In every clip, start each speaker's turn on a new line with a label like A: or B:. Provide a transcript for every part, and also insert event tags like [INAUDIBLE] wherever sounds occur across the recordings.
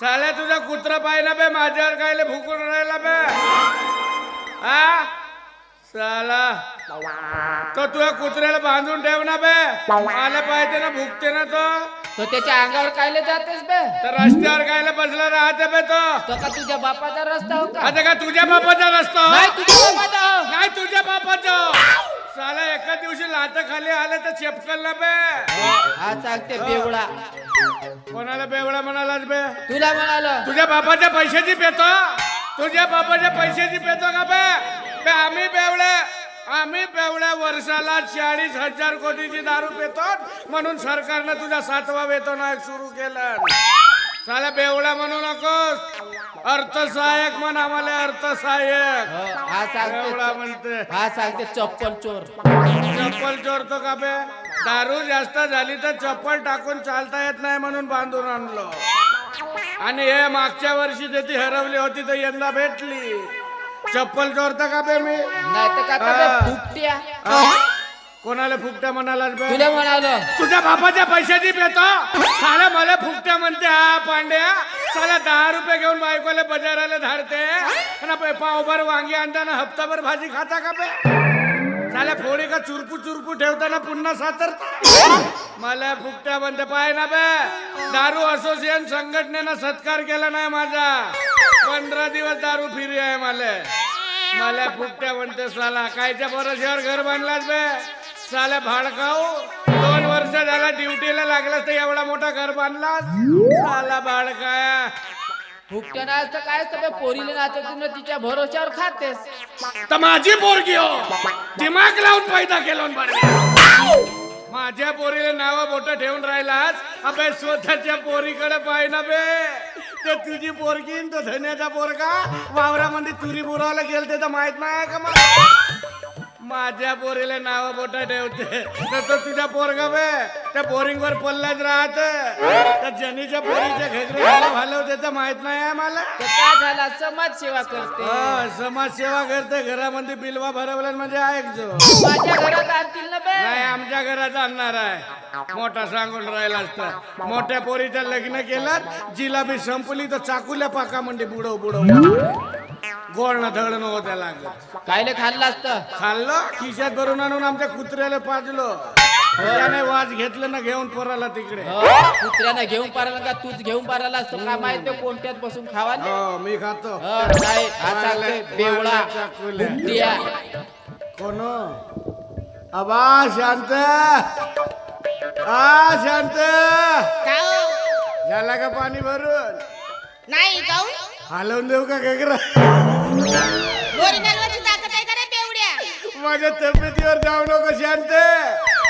A: साल्या तुझा कुत्रा पाहिला बे माझ्यावर कायले भुकून राहिला बे. हा साला तो तुझ्या कुत्र्याला बांधून ठेव ना बे. मला पाहिजे ना भुकते ना तो.
B: तो त्याच्या अंगावर कायले जातेस बे?
A: तर रस्त्यावर कायले बसला राहते बे तो.
B: तो का तुझ्या बापाचा रस्ता हो का
A: आता का तुझ्या बापाचा रस्ता हो?
B: नाही तुझ्या बापाचा हो.
A: नाही तुझ्या बापाचा साला एका दिवशी लात खाली आले तर चपकल ना बे.
B: हा सांगते बेवडा.
A: कोणाला बेवडा म्हणालाच बे.
B: तुला म्हणालो.
A: तुझ्या बापाच्या पैशाची पेतो. तुझ्या बापाच्या पैशाची पेतो का बे? बे आम्ही बेवड्या आम्ही बेवड्या वर्षाला चाळीस हजार कोटीची दारू पेतो. म्हणून सरकारनं तुझा सातवा वेतन आयोग सुरू केलं. साला बेवड्या म्हणू नकोस. अर्थसहाय्यक म्हण आम्हाला अर्थसहाय्यक.
B: हा
A: बेवडा
B: सांगते
A: म्हणते.
B: हा सांगते चप्पल चोर.
A: चप्पल चोरतो का बे? दारू जास्त झाली तर चप्पल टाकून चालता येत नाही म्हणून बांधून आणलो. आणि हे मागच्या वर्षी ती हरवली होती तर यंदा भेटली. चप्पल चोरता का बे मी?
B: नाही तर का
A: हा.
B: फुकट्या
A: हा? कोणाला फुकट्या म्हणालास बे
B: तुला म्हणालो.
A: तुझ्या बापाच्या पैशाची पेतो साला मला फुकट्या म्हणते हा पांड्या. साला दहा रुपये घेऊन बायकोला बाजाराला धाडते. आणि पावभर वांगी आणताना हप्ताभर भाजी खाता का बे? साला फोडी का चुरपू चुरपू ठेवताना पुन्हा सातर मला फुकट्या म्हणते पाय ना बे. दारू असोसिएशन संघटनेनं सत्कार केला नाही माझा. पंधरा दिवस दारू फिरी आहे मला. मला फुकट्या म्हणते साला. कायच्या भरोश्यावर घर बांधलास बे? साला भाडकाऊ दोन वर्ष झाला ड्युटीला लागलास तर एवढा मोठा घर बांधलास? साला भाडकाया
B: फुकट्या नाच तर काय असतं बे? पोरीले तिच्या भरोश्यावर खातेस.
A: तर माझी पोरगी हो. दिमाग लावून पैदा केला माझ्या पोरीला नाव बोट ठेवून राहिलास? अबे स्वतःच्या पोरीकडे पाय ना बे. ते तुझी पोरगी न तो धन्याचा पोरगा? वावरामध्ये तुरी बुरावला गेलते तर माहीत नाही का मला? माझ्या पोरीला नाव बोट ठेवते. तर तो तुझ्या पोरगा बे. त्या बोरिंग वर पल्लाच राहते. त्या जनीच्या पोरीच्या घगरी घालवते तर माहीत नाही आहे मला
B: तर काय झाला? समाज सेवा करते.
A: हा, समाजसेवा करते. घरामध्ये बिलवा भरवलं म्हणजे ऐकजो
B: माझ्या घरात आणतील ना बे?
A: नाही आमच्या घरात आणणार आहे. मोठा सांगून राहिला असता. मोठ्या पोरीचं लग्न केलं. जिलाबी संपली तर चाकुल्या पाका म्हणजे बुडव बुडव. गोळणं धडणं होत्या लागत
B: कायले खाल्लं असतं?
A: खाल्लं? खिशात भरून आणून आमच्या कुत्र्याला पाजलो. त्याने वाज घेतलं ना घेऊन पोराला तिकडे.
B: हो, कुत्र्यानं घेऊन पाराला का तूच घेऊन पाराला असतं? काय माहीत ते कोणत्यात बसून खावा नाही.
A: हो मी खातो.
B: हो, नाही हा बेवडा
A: कोण? आबा शांत. आ शांत.
C: का हो?
A: झाला का पाणी भरून?
C: नाही काऊन
A: हलवून देऊ का घगरा?
C: गोरी नलवाची ताकद आहे का रे बेवड्या
A: माझ्या तब्येतीवर जाऊ नको शांत.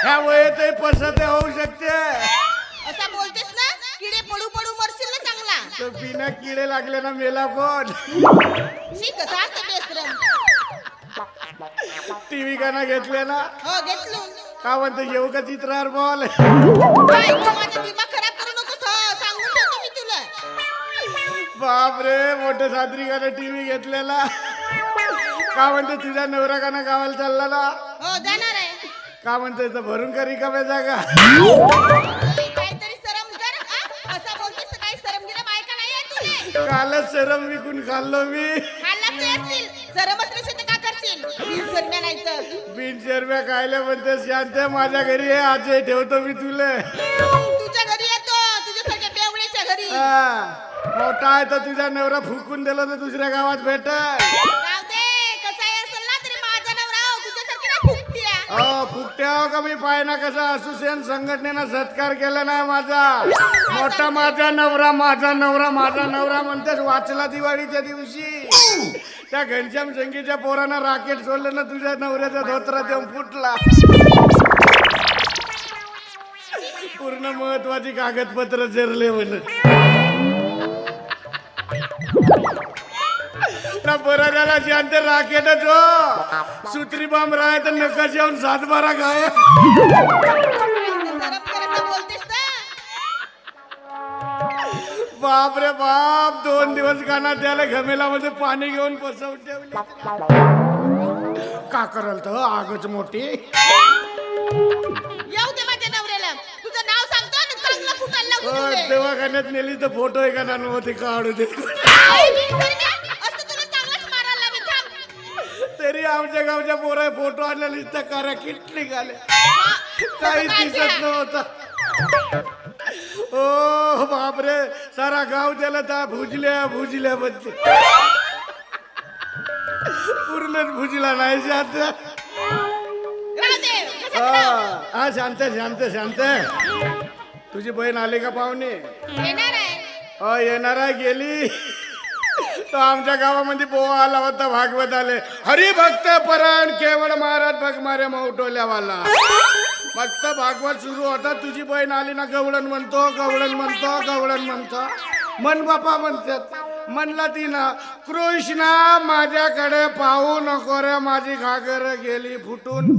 A: ह्या वयातही पसत होऊ शकते.
C: असा बोलतेस ना किडे पडू पडू मरशील ना चांगला.
A: तो बिना किडे लागले ना मेला कोण?
C: शी कसा असतं बेसरम
A: टीव्ही का ना घेतले ना?
C: हो घेतलो.
A: का म्हणतो येऊ का चित्रावर बॉल?
C: काय तू तुला
A: बाप रे मोठ्या सादरीकानं टीव्ही घेतलेला. का म्हणते तुझ्या नवरा का ना गावाला चालला ना
C: हो जाणार आहे.
A: का म्हणते इथं भरून का रिकाम्या जागा?
C: काहीतरी सरम कर आ? असा बोलतेस तर काही सरम गिरम ऐका नाही आहे तुले
A: कालच सरम विकून खाल्लो मी.
C: खाल्ला तू असतील सरमच नसेल तर का करशील? वीस सरम्या नाही तर.
A: बिन शर्म्या खायला म्हणते शांत माझ्या घरी आहे आजही ठेवतो मी तुले.
C: तुझ्या घरी येतो. तुझ्यासारख्या बेवड्याच्या घरी.
A: हा. मोठा आहे तर तुझ्या नवरा फुकून दिला तर दुसऱ्या गावात भेटल.
C: राहू दे कसा आहे असेल ना तरी माझा नवरा हो तुझ्यासारखी ना फुकट्या.
A: अहो फुकट्या हो का मी पाय ना कसा? असोसिएशन संघटनेनं सत्कार केला नाही माझा. मोठा माझा नवरा माझा नवरा माझा नवरा म्हणतेस वाचला दिवाळीच्या दिवशी. त्या घनश्याम संगीच्या पोरानं राकेट सोडलं ना तुझ्या नवऱ्याचा धोत्रा देऊन फुटला. पूर्ण महत्वाची कागदपत्र जरले म्हणून. ना बरं झाला शांत राकेटच हो. सुत्री बाम राय तर नका जेवण सात बारा
C: ना
A: बाप रे बाप दोन दिवस गाणं त्याला घमेला मध्ये पाणी घेऊन बसवून ठेवली. का करल तर आगच मोठी?
C: येऊ दे माझ्या नवऱ्याला. तुझं नाव सांगतो आणि चांगलं फुटायला
A: अ,
C: लागू तुझे.
A: दवाखान्यात नेली तर फोटो आहे का ना नव्हते काढू दे.
C: आई,
A: तरी आमच्या गावच्या पोरा फोटो आणलेला इथं करा किट निघाले.
C: हा,
A: काही दिसत? नव्हता. ओ बापरे सारा गाव त्याला त्या भुजल्या भुजल्या म्हणते. पूर्णच भुजला नाही शांत.
C: दे?
A: हा हा, शांत शांत शांत. तुझी बहीण आली का पाहुणे? अ येणार आहे गेली. तो आमच्या गावामध्ये बोवा आला होता भागवत आले. हरिभक्त परण केवळ महाराज भगमारे मौटोल्यावाला फक्त भागवत सुरू होता तुझी बहीण आली ना गवळण म्हणतो गवळण म्हणतो गवळण म्हणतो. मन बापा म्हणतात म्हणला तिनं कृष्णा माझ्याकडे पाहू नको रे माझी घागर गेली फुटून.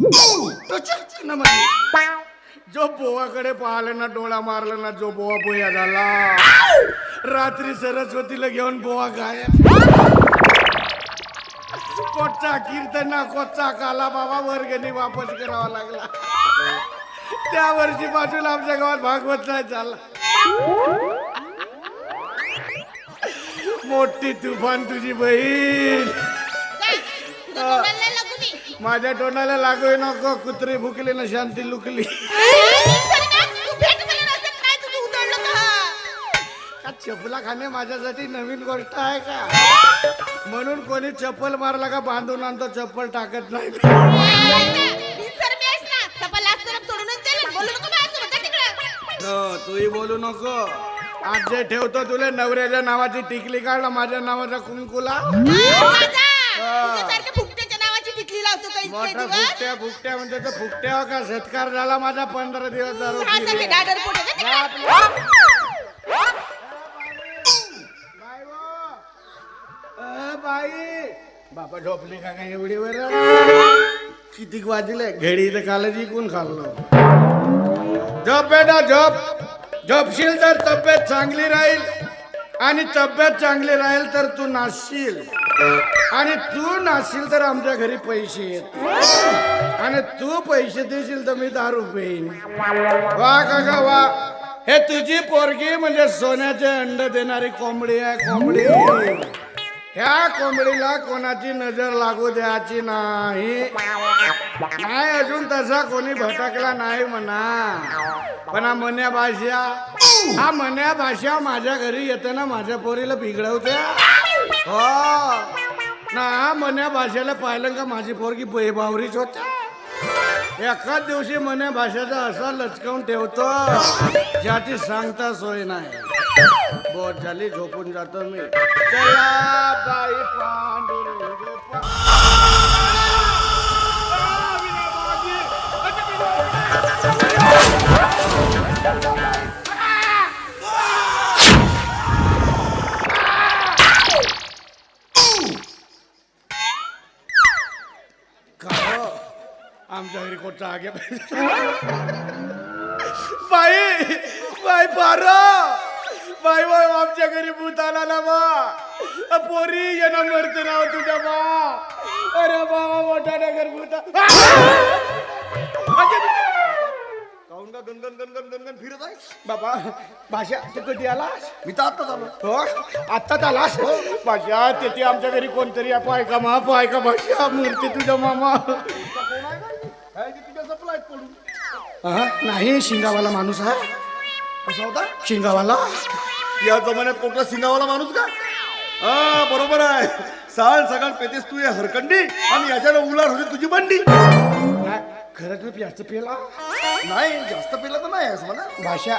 A: जो बोवाकडे पाहिलं ना डोळा मारला ना जो बोवा बोया झाला. रात्री सरस्वतीला घेऊन बोवा गाय कोटचा कीर्तना कोटचा काला बाबा वर्गणी वापस करावा लागला. त्या वर्षी पासून आमच्या गावात भागवत नाही झाला. मोठी तुफान तुझी बहीण. माझ्या तोंडाला लागू नको कुत्री भुकली ना शांती लुकली? का चपला खाणे माझ्यासाठी नवीन गोष्ट आहे का? म्हणून कोणी चप्पल मारला का बांधून आणतो चप्पल टाकत नाही. हो, तूही बोलू नको. आज जे ठेवतो तुला नवऱ्याच्या नावाची टिकली काढ ना माझ्या नावाचा कुंकुला.
C: का इतके
A: मोठा
C: दिवस?
A: फुकट्या फुकट्या म्हणजे तर फुकट्या का? सत्कार झाला माझा पंधरा दिवस दारू
C: हा,
A: पिली.
C: जा
A: जा
C: तिकडं.
A: बाई वो. अ, बाई. बापा झोपली का काय एवढी वर? किती वाजले? घडी तर कालच इकून खाल्लो. झोप बेटा झोप. झोपशील तर तब्येत चांगली राहील. आणि तब्येत चांगली राहील तर तू नाचशील आणि तू नाचशील तर आमच्या घरी पैसे येत आणि तू पैसे देशील तर मी दारू पेन वा काका वा. हे तुझी पोरगी म्हणजे सोन्याचे अंड देणारी कोंबडी आहे कोंबडी. ह्या कोंबडीला कोणाची नजर लागू द्यायची नाही. नाही अजून तसा कोणी भटकला नाही म्हणा. पण हा मन्या भाषा हा मन्या भाषा माझ्या घरी येते ना माझ्या पोरीला बिघडवते हो. ना हा मन्या भाषेला पाहिलं का माझी पोरगी बेबावरीच होते एकाच दिवशी मन्या भाषेचा असा लचकावून ठेवतो ज्याची सांगता सोय नाही. बोट झाली झोपून जातो मी. चला बाई पांडुरंग आमच्या घरी कोणता आगे बाई बाई पारा. बाई बाई आमच्या घरी भूत आला ना बा. पोरी येणं मरत राव तुझ्या बा. अरे बाबा मोठा नगर भूत.
D: काऊन का गणगण गणगण गणगण फिरत आहे?
A: बाबा भाषा तू कधी आलास?
D: मी तर आत्ताच आलो.
A: हो? आत्ताच आलास? भाषा तेथे आमच्या घरी कोणतरी पाय का मा पाय का भाषा? मूर्ती तुझ्या मामा.
D: तुझ्या सप्लाय
A: हा, नाही शिंगावाला माणूस आहे.
D: कसा होता?
A: शिंगावाला?
D: या जमान्यात कोणता सिंगावाला माणूस का? हा बरोबर आहे. साल सकाळ पेतेस तू या हरकंडी आणि याच्याला उलार होते तुझी बंडी.
A: नाही खरंच मी जास्त पेला.
D: नाही जास्त पेला तर नाही असं म्हणा.
A: भाषा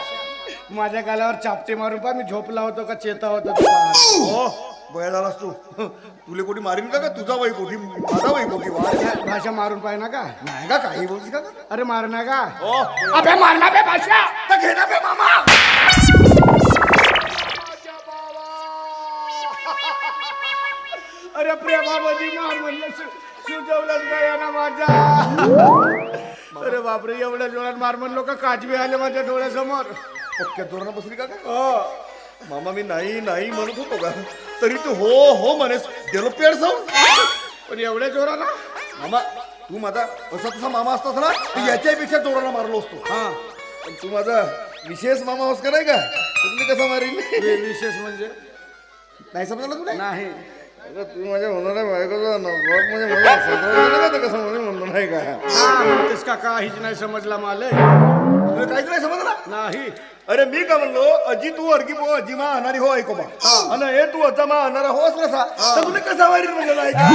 A: माझ्या गालावर चापटे मारून पा मी झोपला होतो का चेता होतो.
D: हो बया झालास तू. तुले कोणी मारीन का का? तुझा बाई कोठी माझा बाई कोठी वा
A: भाषा मारून पाय ना का?
D: नाही का काही बोलतीस का
A: अरे मारना का?
D: हो.
A: अबे मारना बे भाषा.
D: तर घे ना बे मामा.
A: अरे प्रेमामध्ये मार म्हणलं सुजवलंच गया ना माझ्या. अरे बापरे एवढ्या जोरात मार म्हणलो का काजबी आले माझ्या डोळ्यासमोर.
D: पक्क्या जोरानं बसली का काय
A: हो.
D: मामा मी नाही नाही म्हणत होतो का तरी तू हो हो म्हणेस. गेलो पेड जाऊन
A: पण एवढ्या जोराला
D: मामा तू माझा असा तसा मामा असतास ना तू याच्यापेक्षा जोराला मारलो असतो.
A: हा.
D: पण तू माझा विशेष मामा हाऊस का नाही का तुम्ही कसा मारीन?
A: विशेष म्हणजे?
D: नाही समजलं तुला?
A: नाही.
D: अगं, तू माझ्या होणाऱ्या बायकोचा म्हणजे मला समजलं का ते कसं म्हणे म्हणलं नाही का?
A: हा म्हणतेस का काहीच नाही समजला मला?
D: तुला काहीच नाही समजलं.
A: नाही.
D: अरे मी का म्हणलो अजी तू अर्गी पो अजी मा अनारी हो ऐको बा. आणि हे तू अजा मा अनारा होस कसा? तर तुला कसा म्हणजे नाही का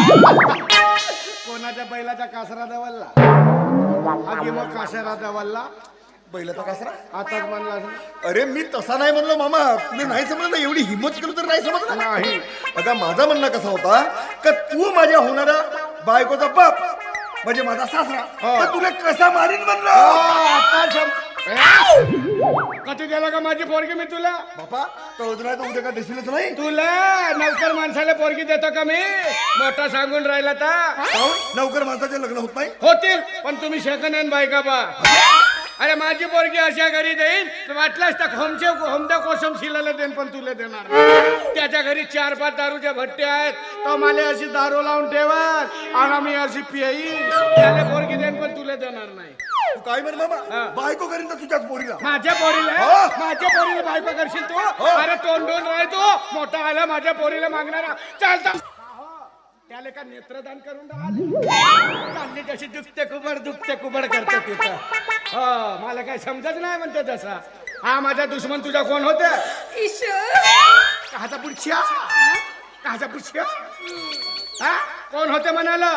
A: कोणाच्या बैलाच्या कासरा दवलला? आधी मग कासरा दवलला?
D: पहिलं तर कसरा
A: आताच म्हणला.
D: अरे मी तसा नाही म्हणलो मामा. तुला नाही समजलं एवढी हिंमत केली तर नाही समजलं?
A: नाही.
D: आता माझा म्हणणं कसा होता का तू माझ्या होणाऱ्या बायकोचा बाप म्हणजे माझा सासरा तर तुला कसा मारीन म्हणलं?
A: आता सम- कधी दिला का माझी पोरगी मी तुला?
D: बापा नाही तर उद्या का दिसलेच नाही?
A: तुला नौकर माणसाला पोरगी देतो का मी? मोठा सांगून राहिला तर
D: काहून? नौकर माणसाचे लग्न होत नाही?
A: होतील पण तुम्ही हँड बायका बा? अरे माझी पोरगी अशा घरी देईन तर वाटल्यास तर होमचे होमदा कोसम शिलाला देईन पण तुला देणार. त्याच्या घरी चार पाच दारूच्या भट्टे आहेत. तो मला अशी दारू लावून ठेवत आणि मी अशी पिईन त्याला पोरगी देईन पण तुला देणार नाही.
D: तू काय म्हण
A: हा.
D: बाबा बायको करीन तर तुझ्याच पोरीला.
A: माझ्या पोरीला?
D: हो.
A: माझ्या पोरीला बायको करशील तू? अरे तोंडून राह तू? मोठा आला माझ्या पोरीला मागणारा. चालता. त्याला का नेत्रदान करून चालली जशी दुखते कुबड दुखते कुबड करते तिथं. हो मला काय समजत नाही म्हणते तसा. हा माझा दुश्मन तुझा कोण होता? काचा पुढच्या काचा पुढच्या हा कोण होते म्हणाला?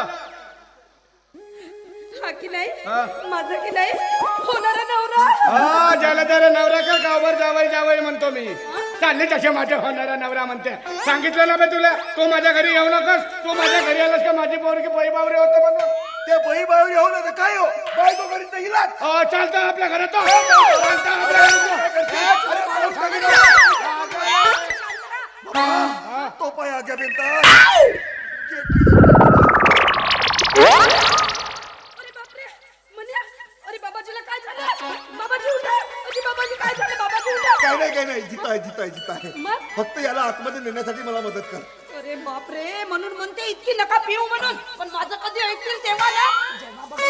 C: हा की नाही?
A: हा.
C: माझा की नाही? होणारा नवरा.
A: हा ज्याला त्याला नवरा का गावभर जावई जावई म्हणतो मी. चालले तसे माझ्या होणारा नवरा म्हणते सांगितलं ना बे तुला तू माझ्या घरी येऊ नकोस तू माझ्या घरी आलास का माझी पोरगी पै बावरे होते म्हणून
D: ते बही बाहेर येऊ ना तर काय हो बायको करीन तर हिलाच
A: हो चालतं आपल्या घरात तो. चालतं आपल्या घरात
D: अरे माणूस का गेला? बाबा, तो पाय आग्या बेलता
C: काय
D: नाही काय नाही. जिता आहे जिता आहे जिता आहे
C: मग?
D: फक्त याला आतमध्ये नेण्यासाठी मला मदत कर.
C: अरे बापरे म्हणून म्हणते इतकी नका पिऊ म्हणून. पण माझं कधी ऐकतील तेव्हा ना? जेव्हा बघ.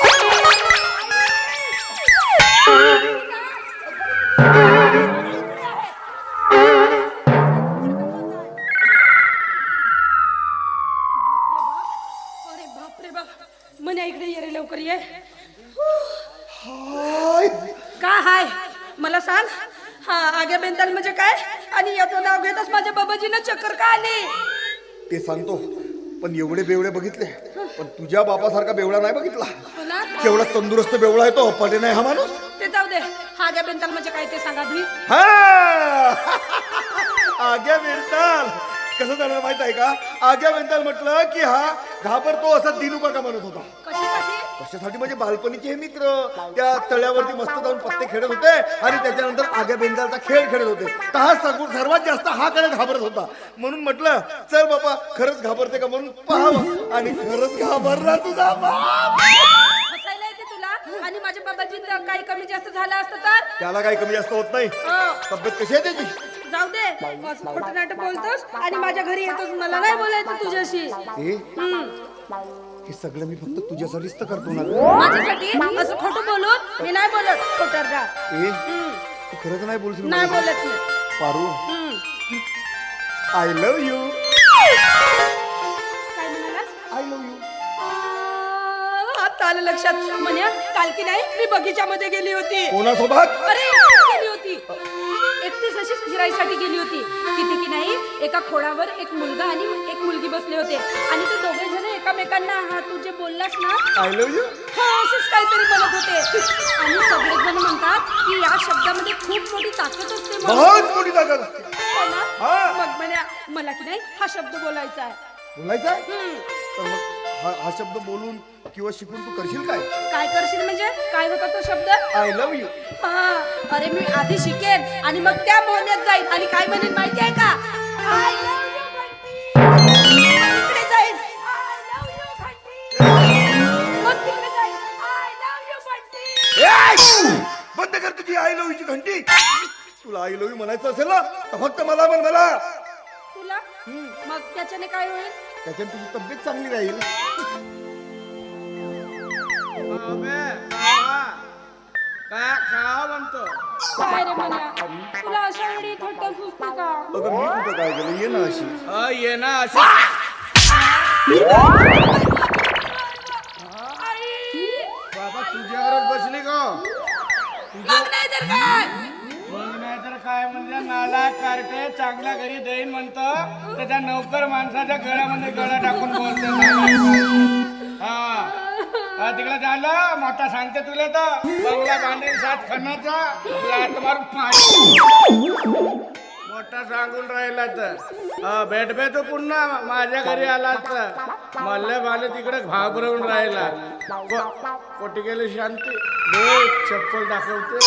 D: ते सांगतो. पण एवढे बेवडे बघितले. पण तुझ्या बापासारखा बेवडा नाही बघितला.
C: तुला
D: केवढा तंदुरुस्त बेवडा आहे तो अप्पाटे नाही हा माणूस.
C: ते जाऊ दे. हा आग्या बेंताल म्हणजे काय ते सांगा तुम्ही
D: हा! आग्या बेंताल कसं झालं माहीत आहे का? आग्या बेंताल म्हटलं की हा घाबरतो असा दिनू काका म्हणत होता.
C: कशासाठी
D: कशासाठी? म्हणजे बालपणीचे हे मित्र त्या तळ्यावरती मस्त जाऊन पत्ते खेळत होते आणि त्याच्यानंतर आग्या बेंदालचा खेळ खेळत होते. तर हा सर्वात जास्त हा कडे घाबरत होता. म्हणून म्हटलं चल बाबा खरंच घाबरते का? म्हणून पाहावं. आणि खरंच घाबरला तुझा बाप.
C: हसायला येते तुला? आणि माझ्या बाबाजी काही कमी जास्त झालं असतं तर?
D: त्याला काही कमी जास्त होत नाही.
C: हो,
D: तब्येत कशी आहे त्याची?
C: जाऊ दे. असं खोटं नाटक बोलतोस आणि माझ्या घरी येतोस मला नाही बोलायचं तुझ्याशी. हम्म.
D: हे सगळं मी फक्त तुझ्यासाठीच तर करतो ना.
C: माझ्यासाठी? असं खोटं बोलून मी नाही बोलत खोटरडा
D: ए तू खरंच नाही बोलशील
C: नाही
D: मला?
C: बोलत मी.
D: पारू.
C: हम्म.
D: आय लव्ह यू
C: काय म्हणालास?
D: आय लव्ह यू
C: आ, आता आलं लक्षात. म्हण्या काल की नाही मी बगीच्यामध्ये गेली होती.
D: कोणासोबत?
C: अरे गेली होती. एकटीच अशीच फिरायसाठी गेली एका खोडावर एक मुलगा आणि एक मुलगी बसले होते. आणि ते दोघे जण एकामेकांना हा तू जे बोललास ना
D: आय लव्ह यू
C: हा असंच काहीतरी म्हणत होते. आणि सगळेजण म्हणतात की या शब्दामध्ये खूप मोठी ताकद असते म्हणून.
D: बहुत मोठी ताकद असते.
C: हो ना?
D: हा.
C: मग म्हण्या मला की नाही हा शब्द बोलायचा आहे.
D: बोलायचं आहे?
C: हम्म.
D: तर मग हा हा शब्द बोलून किंवा शिकून तू करशील काय?
C: काय करशील म्हणजे? काय होता तो शब्द?
D: आय लव्ह यू
C: हा. अरे मी आधी शिकेन आणि मग त्या मोहन्यात जाईन. आणि काय म्हणेन माहिती आहे का?
D: बंद कर तुझी आय लव्ह ची घंटी. तुला आय लव्ह यू म्हणायचं असेल ना तर फक्त मला म्हण मला.
C: तुला? मग त्याच्याने काय होईल?
D: त्याच्याने तुझी तब्येत चांगली राहील.
A: अबे, का का का म्हणतो?
C: काय रे मन्या तुला अशा वेळी थट्टा सुचते का?
D: अगं मी कुठं काय केलं? ये ना अशी.
A: अ, ये ना अशी. बाबा तुझ्यावरच बसली का?
C: मग नाही तर काय?
A: मग नाही तर काय म्हणजे नाला कार्टे चांगल्या घरी देईन म्हणतं. त्याच्या नौकर माणसाच्या गळ्यामध्ये गळा टाकून बोलतो. [LAUGHS] हा हा, तिकडे झालं मोठा सांगते तुला तर बंगला बांधेल सात खणाचा. लात मारून पाणी. मोठा सांगून राहिला तर. भेट भेट पुन्हा माझ्या घरी आला तर. मल्ले भाले तिकडे घाबरवून राहिला. को- कोटी गेली शांती. चप्पल दाखवते.